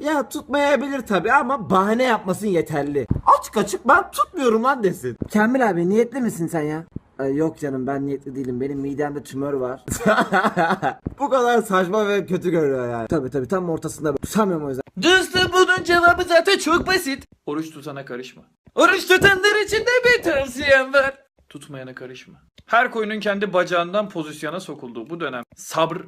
Ya tutmayabilir tabi ama bahane yapmasın yeterli. Açık açık ben tutmuyorum lan desin. Kamil abi niyetli misin sen ya? Yok canım ben niyetli değilim. Benim midemde tümör var. Bu kadar saçma ve kötü görüyor yani. Tabi tabi tam ortasında tutamıyorum o yüzden. Dostum bunun cevabı zaten çok basit. Oruç tutana karışma. Oruç tutanlar için de bir tavsiyem var. Tutmayana karışma. Her koyunun kendi bacağından pozisyona sokulduğu bu dönem sabır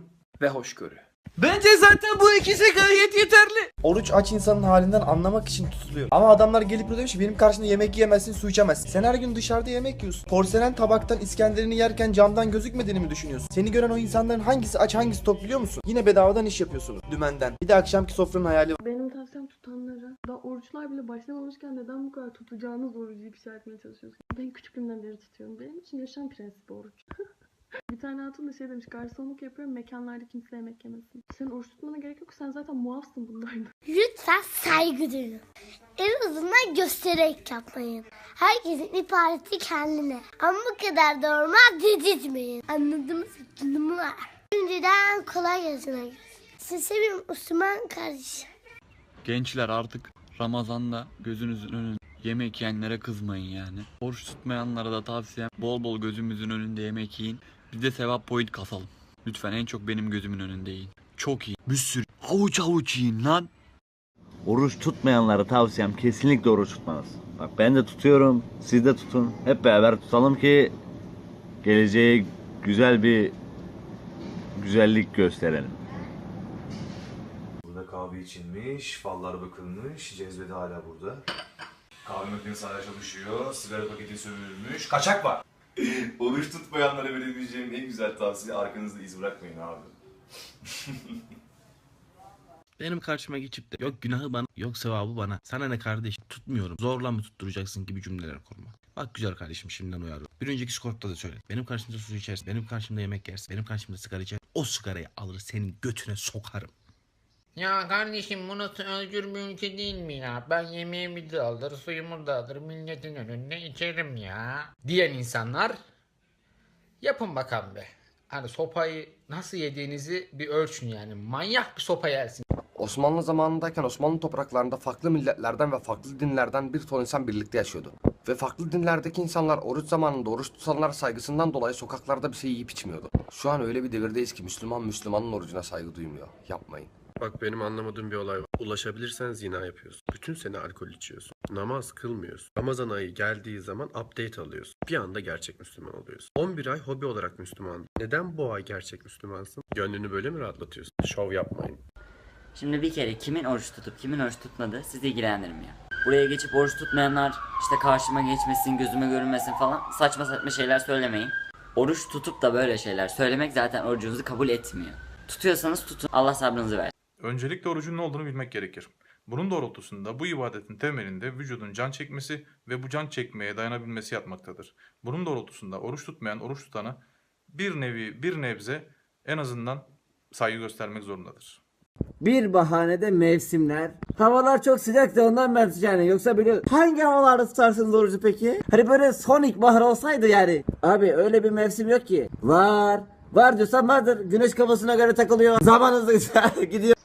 ve hoşgörü. Bence zaten bu ikisi gayet yeterli. Oruç aç insanın halinden anlamak için tutuluyor. Ama adamlar gelip burada demiş ki benim karşımda yemek yiyemezsin, su içemezsin. Sen her gün dışarıda yemek yiyorsun. Porselen tabaktan İskender'ini yerken camdan gözükmediğini mi düşünüyorsun? Seni gören o insanların hangisi aç hangisi tok biliyor musun? Yine bedavadan iş yapıyorsunuz. Dümenden. Bir de akşamki sofranın hayali var. Benim tavsiyem tutanlara. Daha oruçlar bile başlamamışken neden bu kadar tutacağınız orucu ifşa etmeye çalışıyorsun? Ben küçüklüğümden beri tutuyorum. Benim için yaşam prensibi oruç. bir tane hatun da şey demiş garsonluk yapıyorum mekanlarda kimse yemek yemesin. Senin oruç tutmana gerek yok sen zaten muafsın bunlardan. Lütfen saygı duyun. En azından göstererek yapmayın. Herkesin ibareti kendine. Ama bu kadar da olmaz dedirtmeyin. Anladınız mı? var. Şimdiden kolay gelsin. Sizi seviyorum Osman kardeşim. Gençler artık Ramazan'da gözünüzün önünde yemek yiyenlere kızmayın yani. Oruç tutmayanlara da tavsiyem bol bol gözümüzün önünde yemek yiyin. Biz de sevap point kasalım. Lütfen en çok benim gözümün önünde yiyin. Çok iyi. Bir sürü avuç avuç yiyin lan. Oruç tutmayanlara tavsiyem kesinlikle oruç tutmanız. Bak ben de tutuyorum, siz de tutun. Hep beraber tutalım ki geleceğe güzel bir güzellik gösterelim. Burada kahve içilmiş, fallar bakılmış, cezvede hala burada. Kahve makinesi hala çalışıyor, sigara paketi sömürülmüş, kaçak var. Oruç tutmayanlara verebileceğim en güzel tavsiye arkanızda iz bırakmayın abi. Benim karşıma geçip de yok günahı bana yok sevabı bana. Sana ne kardeş tutmuyorum. Zorla mı tutturacaksın gibi cümleler kurma. Bak güzel kardeşim şimdiden uyarıyorum. Bir önceki skortta da söyle. Benim karşımda su içersin. Benim karşımda yemek yersin. Benim karşımda sigara içersin. O sigarayı alır senin götüne sokarım. Ya kardeşim burası özgür bir ülke değil mi ya? Ben yemeğimi de alır, suyumu da alır, milletin önünde içerim ya. Diyen insanlar yapın bakalım be. Hani sopayı nasıl yediğinizi bir ölçün yani. Manyak bir sopa yersin. Osmanlı zamanındayken Osmanlı topraklarında farklı milletlerden ve farklı dinlerden bir ton insan birlikte yaşıyordu. Ve farklı dinlerdeki insanlar oruç zamanında oruç tutanlara saygısından dolayı sokaklarda bir şey yiyip içmiyordu. Şu an öyle bir devirdeyiz ki Müslüman Müslümanın orucuna saygı duymuyor. Yapmayın. Bak benim anlamadığım bir olay var. Ulaşabilirsen zina yapıyorsun. Bütün sene alkol içiyorsun. Namaz kılmıyorsun. Ramazan ayı geldiği zaman update alıyorsun. Bir anda gerçek Müslüman oluyorsun. 11 ay hobi olarak Müslüman. Neden bu ay gerçek Müslümansın? Gönlünü böyle mi rahatlatıyorsun? Şov yapmayın. Şimdi bir kere kimin oruç tutup kimin oruç tutmadığı sizi ilgilendirmiyor. Buraya geçip oruç tutmayanlar işte karşıma geçmesin, gözüme görünmesin falan saçma saçma şeyler söylemeyin. Oruç tutup da böyle şeyler söylemek zaten orucunuzu kabul etmiyor. Tutuyorsanız tutun. Allah sabrınızı versin. Öncelikle orucun ne olduğunu bilmek gerekir. Bunun doğrultusunda bu ibadetin temelinde vücudun can çekmesi ve bu can çekmeye dayanabilmesi yatmaktadır. Bunun doğrultusunda oruç tutmayan oruç tutana bir nevi bir nebze en azından saygı göstermek zorundadır. Bir bahanede mevsimler. Havalar çok sıcak da ondan ben yani yoksa böyle hangi havalarda tutarsınız orucu peki? Hani böyle son ilkbahar olsaydı yani. Abi öyle bir mevsim yok ki. Var. Var diyorsan vardır. Güneş kafasına göre takılıyor. Zaman hızlı gidiyor.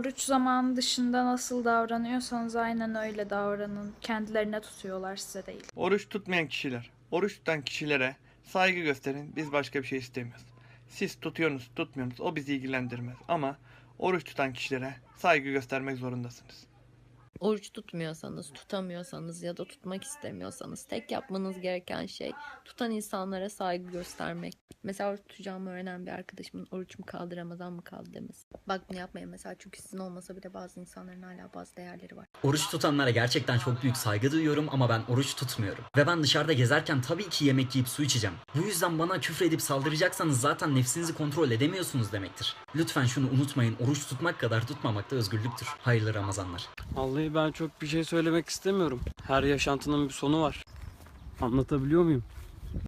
Oruç zamanı dışında nasıl davranıyorsanız aynen öyle davranın. Kendilerine tutuyorlar size değil. Oruç tutmayan kişiler, oruç tutan kişilere saygı gösterin. Biz başka bir şey istemiyoruz. Siz tutuyorsunuz, tutmuyorsunuz. O bizi ilgilendirmez. Ama oruç tutan kişilere saygı göstermek zorundasınız. Oruç tutmuyorsanız, tutamıyorsanız ya da tutmak istemiyorsanız tek yapmanız gereken şey tutan insanlara saygı göstermek. Mesela oruç tutacağımı öğrenen bir arkadaşımın oruç mu kaldı, Ramazan mı kaldı demesi. Bak bunu yapmayın mesela çünkü sizin olmasa bile bazı insanların hala bazı değerleri var. Oruç tutanlara gerçekten çok büyük saygı duyuyorum ama ben oruç tutmuyorum. Ve ben dışarıda gezerken tabii ki yemek yiyip su içeceğim. Bu yüzden bana küfür edip saldıracaksanız zaten nefsinizi kontrol edemiyorsunuz demektir. Lütfen şunu unutmayın. Oruç tutmak kadar tutmamak da özgürlüktür. Hayırlı Ramazanlar. Vallahi ben çok bir şey söylemek istemiyorum. Her yaşantının bir sonu var. Anlatabiliyor muyum?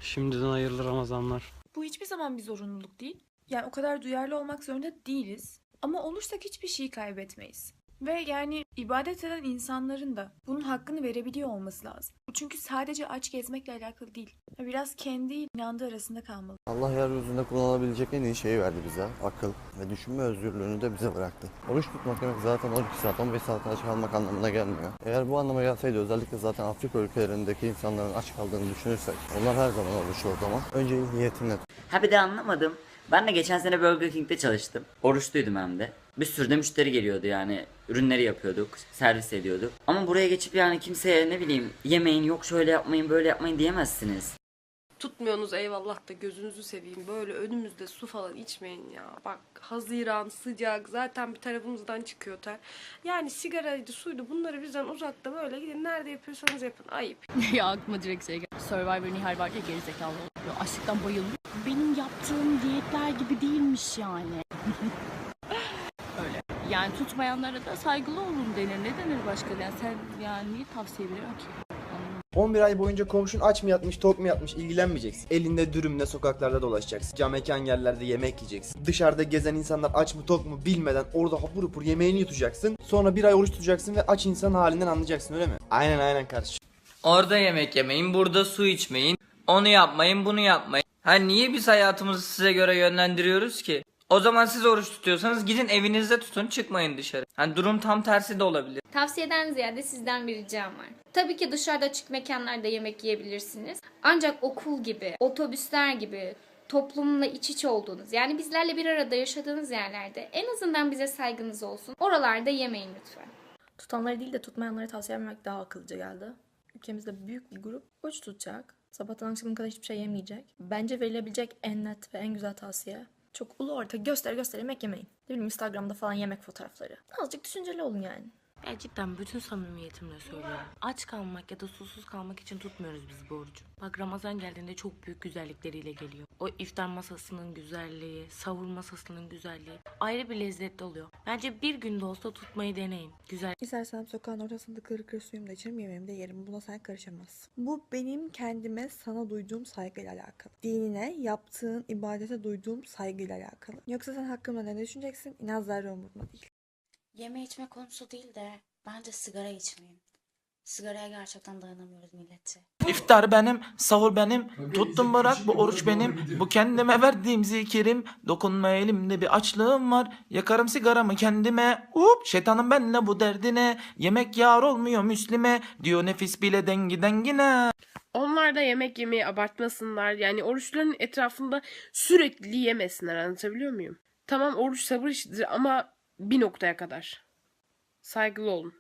Şimdiden hayırlı Ramazanlar. Bu hiçbir zaman bir zorunluluk değil. Yani o kadar duyarlı olmak zorunda değiliz. Ama olursak hiçbir şeyi kaybetmeyiz. Ve yani ibadet eden insanların da bunun hakkını verebiliyor olması lazım. Çünkü sadece aç gezmekle alakalı değil. Biraz kendi inandığı arasında kalmalı. Allah yeryüzünde kullanılabilecek en iyi şeyi verdi bize. Akıl ve düşünme özgürlüğünü de bize bıraktı. Oruç tutmak demek zaten 12 saat, 15 saat aç kalmak anlamına gelmiyor. Eğer bu anlama gelseydi özellikle zaten Afrika ülkelerindeki insanların aç kaldığını düşünürsek onlar her zaman oruçlu o zaman. Önce niyetine Ha bir de anlamadım. Ben de geçen sene Burger King'de çalıştım. Oruçluydum hem de. Bir sürü de müşteri geliyordu yani. Ürünleri yapıyorduk, servis ediyorduk. Ama buraya geçip yani kimseye ne bileyim yemeyin yok şöyle yapmayın böyle yapmayın diyemezsiniz. Tutmuyorsunuz eyvallah da gözünüzü seveyim. Böyle önümüzde su falan içmeyin ya. Bak Haziran sıcak zaten bir tarafımızdan çıkıyor ter. Yani sigaraydı suydu bunları bizden uzakta böyle gidin nerede yapıyorsanız yapın. Ayıp. ya aklıma direkt şey geldi. Survivor Nihal var ya gerizekalı. Ya açlıktan bayılıyor. Benim yaptığım diyetler gibi değilmiş yani. Öyle. Yani tutmayanlara da saygılı olun denir. Ne denir başka? Yani sen yani niye tavsiye veriyorsun ki? 11 ay boyunca komşun aç mı yatmış, tok mu yatmış ilgilenmeyeceksin. Elinde dürümle sokaklarda dolaşacaksın. Cam mekan yerlerde yemek yiyeceksin. Dışarıda gezen insanlar aç mı tok mu bilmeden orada hapur hapur yemeğini yutacaksın. Sonra bir ay oruç tutacaksın ve aç insan halinden anlayacaksın öyle mi? Aynen aynen kardeşim. Orada yemek yemeyin, burada su içmeyin. Onu yapmayın, bunu yapmayın. Ha niye biz hayatımızı size göre yönlendiriyoruz ki? O zaman siz oruç tutuyorsanız gidin evinizde tutun, çıkmayın dışarı. Hani durum tam tersi de olabilir. Tavsiyeden ziyade sizden bir ricam var. Tabii ki dışarıda açık mekanlarda yemek yiyebilirsiniz. Ancak okul gibi, otobüsler gibi toplumla iç içe olduğunuz yani bizlerle bir arada yaşadığınız yerlerde en azından bize saygınız olsun. Oralarda yemeyin lütfen. Tutanları değil de tutmayanları tavsiye vermek daha akıllıca geldi. Ülkemizde büyük bir grup oruç tutacak. Sabahtan akşama kadar hiçbir şey yemeyecek. Bence verilebilecek en net ve en güzel tavsiye. Çok ulu orta göster göster yemek yemeyin. Ne bileyim Instagram'da falan yemek fotoğrafları. Azıcık düşünceli olun yani. Ya cidden bütün samimiyetimle söylüyorum. Aç kalmak ya da susuz kalmak için tutmuyoruz biz bu orucu. Bak Ramazan geldiğinde çok büyük güzellikleriyle geliyor. O iftar masasının güzelliği, savur masasının güzelliği ayrı bir lezzetli oluyor. Bence bir günde olsa tutmayı deneyin. Güzel. İstersem sokağın ortasında kırık kırık suyumu da içerim yemeğimi de yerim. Buna sen karışamazsın. Bu benim kendime sana duyduğum saygıyla alakalı. Dinine, yaptığın ibadete duyduğum saygıyla alakalı. Yoksa sen hakkımda ne düşüneceksin? İnan zerre umurumda değil. Yeme içme konusu değil de bence sigara içmeyin. Sigaraya gerçekten dayanamıyoruz milleti. İftar benim, sahur benim, tuttum bırak bu oruç benim. Bu kendime verdiğim zikirim. Dokunma elimde bir açlığım var. Yakarım sigaramı kendime. Up, şeytanım benle bu derdine. Yemek yar olmuyor Müslüme. Diyor nefis bile dengi dengine. Onlar da yemek yemeyi abartmasınlar. Yani oruçların etrafında sürekli yemesinler anlatabiliyor muyum? Tamam oruç sabır işidir ama bir noktaya kadar. Saygılı olun.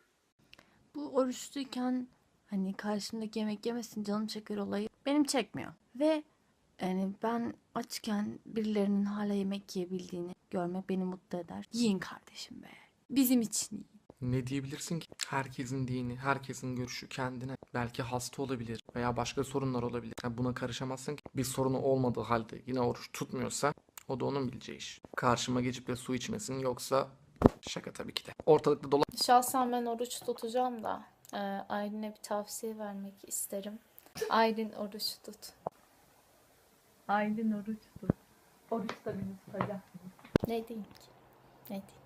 Bu oruçluyken hani karşımdaki yemek yemesin canım çeker olayı benim çekmiyor. Ve yani ben açken birilerinin hala yemek yiyebildiğini görmek beni mutlu eder. Yiyin kardeşim be. Bizim için yiyin. Ne diyebilirsin ki? Herkesin dini, herkesin görüşü kendine. Belki hasta olabilir veya başka sorunlar olabilir. Yani buna karışamazsın ki. Bir sorunu olmadığı halde yine oruç tutmuyorsa o da onun bileceği iş. Karşıma geçip de su içmesin yoksa şaka tabii ki de. Ortalıkta dolan... Şahsen ben oruç tutacağım da e, Aylin'e bir tavsiye vermek isterim. Aylin oruç tut. Aylin oruç tut. Oruç da bizi tutacaksınız. Ne diyeyim ki? Ne diyeyim?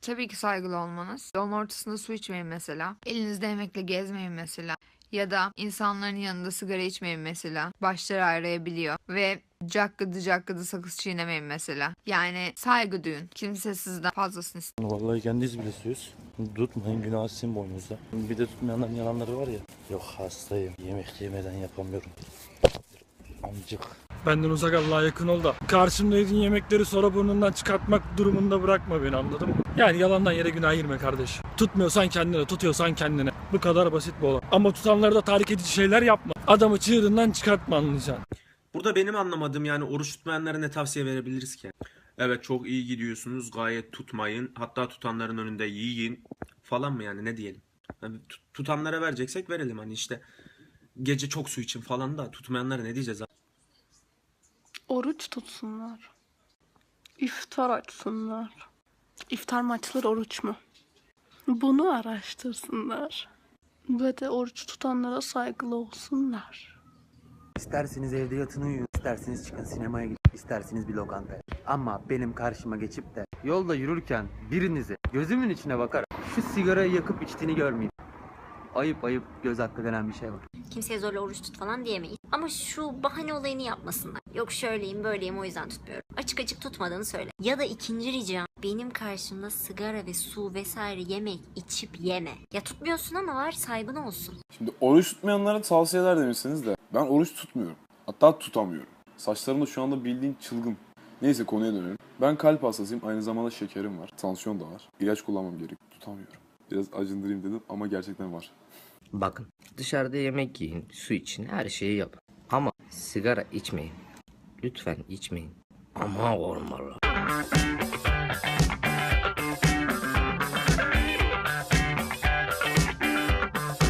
Tabii ki saygılı olmanız. Yolun ortasında su içmeyin mesela. Elinizde yemekle gezmeyin mesela. Ya da insanların yanında sigara içmeyin mesela. Başları ağrıyabiliyor. Ve cakkıdı cakkıdı sakız çiğnemeyin mesela. Yani saygı duyun. Kimse sizden fazlasını istemiyor. Vallahi kendiniz biliyorsunuz. Tutmayın günah sizin boynunuzda. Bir de tutmayanların yalanları var ya. Yok hastayım. Yemek yemeden yapamıyorum. Amcık. Benden uzak Allah'a yakın ol da. Karşımda yediğin yemekleri sonra burnundan çıkartmak durumunda bırakma beni anladın mı? Yani yalandan yere günah girme kardeş. Tutmuyorsan kendine, tutuyorsan kendine. Bu kadar basit bu olay. Ama tutanları da tahrik edici şeyler yapma. Adamı çığırından çıkartma anlayacaksın. Burada benim anlamadığım yani oruç tutmayanlara ne tavsiye verebiliriz ki? Evet çok iyi gidiyorsunuz gayet tutmayın hatta tutanların önünde yiyin falan mı yani ne diyelim? Yani tut- tutanlara vereceksek verelim hani işte gece çok su için falan da tutmayanlara ne diyeceğiz? Oruç tutsunlar. İftar açsınlar. İftar mı açılır oruç mu? Bunu araştırsınlar. Ve de oruç tutanlara saygılı olsunlar. İsterseniz evde yatın uyuyun, isterseniz çıkın sinemaya gidin, isterseniz bir lokantaya. Ama benim karşıma geçip de yolda yürürken birinizi gözümün içine bakarak şu sigarayı yakıp içtiğini görmeyeyim. Ayıp ayıp göz hakkı denen bir şey var. Kimseye zorla oruç tut falan diyemeyiz. Ama şu bahane olayını yapmasınlar. Yok şöyleyim böyleyim o yüzden tutmuyorum. Açık açık tutmadığını söyle. Ya da ikinci ricam benim karşımda sigara ve su vesaire yemek içip yeme. Ya tutmuyorsun ama var saygın olsun. Şimdi oruç tutmayanlara tavsiyeler demişsiniz de ben oruç tutmuyorum. Hatta tutamıyorum. Saçlarım da şu anda bildiğin çılgın. Neyse konuya dönelim. Ben kalp hastasıyım. Aynı zamanda şekerim var. Tansiyon da var. İlaç kullanmam gerek. Tutamıyorum. Biraz acındırayım dedim ama gerçekten var. Bakın dışarıda yemek yiyin, su için, her şeyi yapın. Ama sigara içmeyin. Lütfen içmeyin. Ama olmalı.